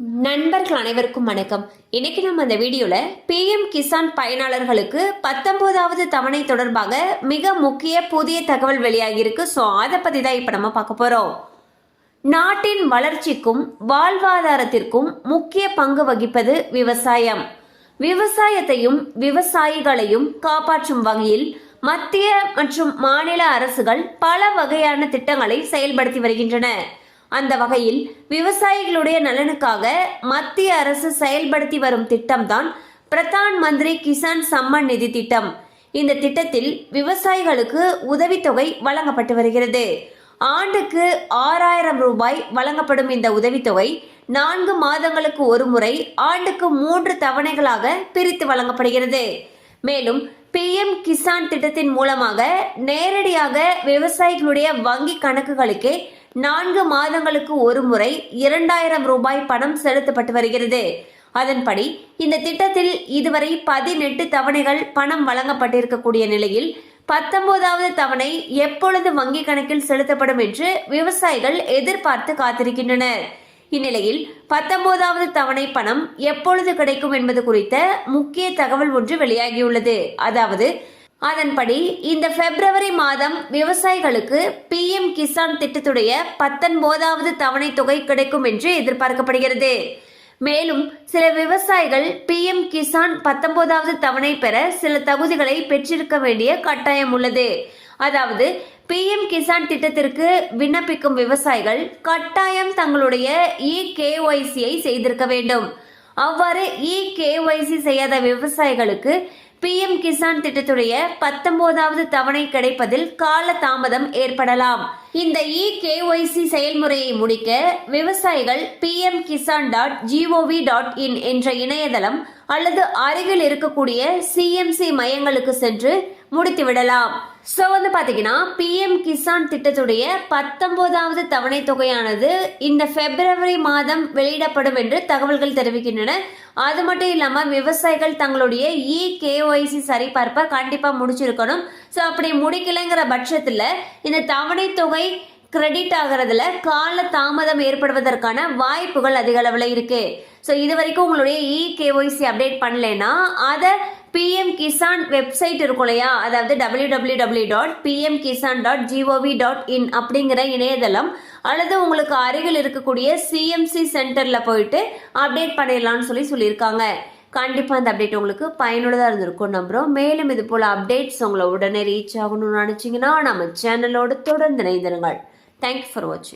நண்பர்கள் அனைவருக்கும் வணக்கம். இன்னைக்கு நம்ம அந்த வீடியோல பிஎம் கிசான் பயனாளர்களுக்கு பத்தொன்பதாவது தவணை தொடர்பாக மிக முக்கிய புதிய தகவல் வெளியாகியிருக்கு. ஸோ அதை பத்தி தான் இப்போ நம்ம பார்க்க போறோம். நாட்டின் வளர்ச்சிக்கும் வாழ்வாதாரத்திற்கும் முக்கிய பங்கு வகிப்பது விவசாயம். விவசாயத்தையும் விவசாயிகளையும் காப்பாற்றும் வகையில் மத்திய மற்றும் மாநில அரசுகள் பல வகையான திட்டங்களை செயல்படுத்தி வருகின்றன. அந்த வகையில் விவசாயிகளுடைய நலனுக்காக மத்திய அரசு செயல்படுத்தி வரும் திட்டம்தான் பிரதான் மந்திரி கிசான் சம்மன் நிதி திட்டம். இந்த திட்டத்தில் விவசாயிகளுக்கு உதவித்தொகை வழங்கப்பட்டு வருகிறது. ஆண்டுக்கு ஆறாயிரம் ரூபாய் வழங்கப்படும் இந்த உதவித்தொகை நான்கு மாதங்களுக்கு ஒரு முறை ஆண்டுக்கு மூன்று தவணைகளாக பிரித்து வழங்கப்படுகிறது. மேலும் பிஎம் கிசான் திட்டத்தின் மூலமாக நேரடியாக விவசாயிகளுடைய வங்கி கணக்குகளுக்கே நான்கு மாதங்களுக்கு ஒரு முறை இரண்டாயிரம் ரூபாய் பணம் செலுத்தப்பட்டு வருகிறது. அதன்படி இந்த திட்டத்தில் இதுவரை பதினெட்டு தவணைகள் பணம் வழங்கப்பட்டிருக்கக்கூடிய நிலையில் பத்தொன்பதாவது தவணை எப்பொழுது வங்கி கணக்கில் செலுத்தப்படும் என்று விவசாயிகள் எதிர்பார்த்து காத்திருக்கின்றனர். இந்நிலையில் பத்தொன்பதாவது தவணை பணம் எப்பொழுது கிடைக்கும் என்பது குறித்த முக்கிய தகவல் ஒன்று வெளியாகியுள்ளது. அதாவது அதன்படி இந்த பிப்ரவரி மாதம் விவசாயிகளுக்கு பிஎம் கிசான் திட்டத்துடைய பத்தொன்பதாவது தவணை தொகை கிடைக்கும் என்று எதிர்பார்க்கப்படுகிறது. மேலும் சில விவசாயிகள் பிஎம் கிசான் பத்தொன்பதாவது தவணை பெற சில தகுதிகளை பெற்றிருக்க வேண்டிய கட்டாயம் உள்ளது. அதாவது பிஎம் கிசான் திட்டத்திற்கு விண்ணப்பிக்கும் விவசாயிகள் கட்டாயம் தங்களுடைய இ கேஒய்சியை செய்திருக்க வேண்டும். அவ்வாறு இ கேஒய்சி செய்யாத விவசாயிகளுக்கு பிஎம் கிசான் திட்டத்துடைய பத்தொன்பதாவது தவணை கிடைப்பதில் கால தாமதம் ஏற்படலாம். இந்த இ கேஒய்சி செயல்முறையை முடிக்க விவசாயிகள் PM Kisan dot GOV dot in என்ற இணையதளம் அல்லது அருகில் இருக்கக்கூடிய சிஎம்சி மையங்களுக்கு சென்று முடித்துவிடலாம். ஸோ வந்து பார்த்தீங்கன்னா பிஎம் கிசான் திட்டத்துடைய பத்தொன்பதாவது தவணை தொகையானது இந்த பிப்ரவரி மாதம் வெளியிடப்படும் என்று தகவல்கள் தெரிவிக்கின்றன. அது மட்டும் இல்லாமல் விவசாயிகள் தங்களுடைய இ கேஒய்சி சரிபார்ப்பை கண்டிப்பாக முடிச்சிருக்கணும். ஸோ அப்படி முடிக்கலைங்கிற பட்சத்தில் இந்த தவணை தொகை கிரெடிட் ஆகிறதுல கால தாமதம் ஏற்படுவதற்கான வாய்ப்புகள் அதிக அளவில் இருக்கு. ஸோ இது வரைக்கும் உங்களுடைய இ கேஒய்சி அப்டேட் பண்ணலைன்னா அதை பிஎம் கிசான் வெப்சைட் இருக்கும் இல்லையா? அதாவது W W W dot PM Kisan dot GOV dot in அப்படிங்கிற இணையதளம் அல்லது உங்களுக்கு அருகில் இருக்கக்கூடிய சிஎம்சி சென்டரில் போயிட்டு அப்டேட் பண்ணிடலாம்னு சொல்லி சொல்லியிருக்காங்க. கண்டிப்பாக அந்த அப்டேட் உங்களுக்கு பயனுள்ளதாக இருந்திருக்கும் நம்புகிறோம் மேலும் இது போல் அப்டேட்ஸ் உங்களை உடனே ரீச் ஆகணும்னு நினச்சிங்கன்னா நம்ம சேனலோடு தொடர்ந்து இணைந்திருங்கள். தேங்க்யூ ஃபார் வாட்சிங்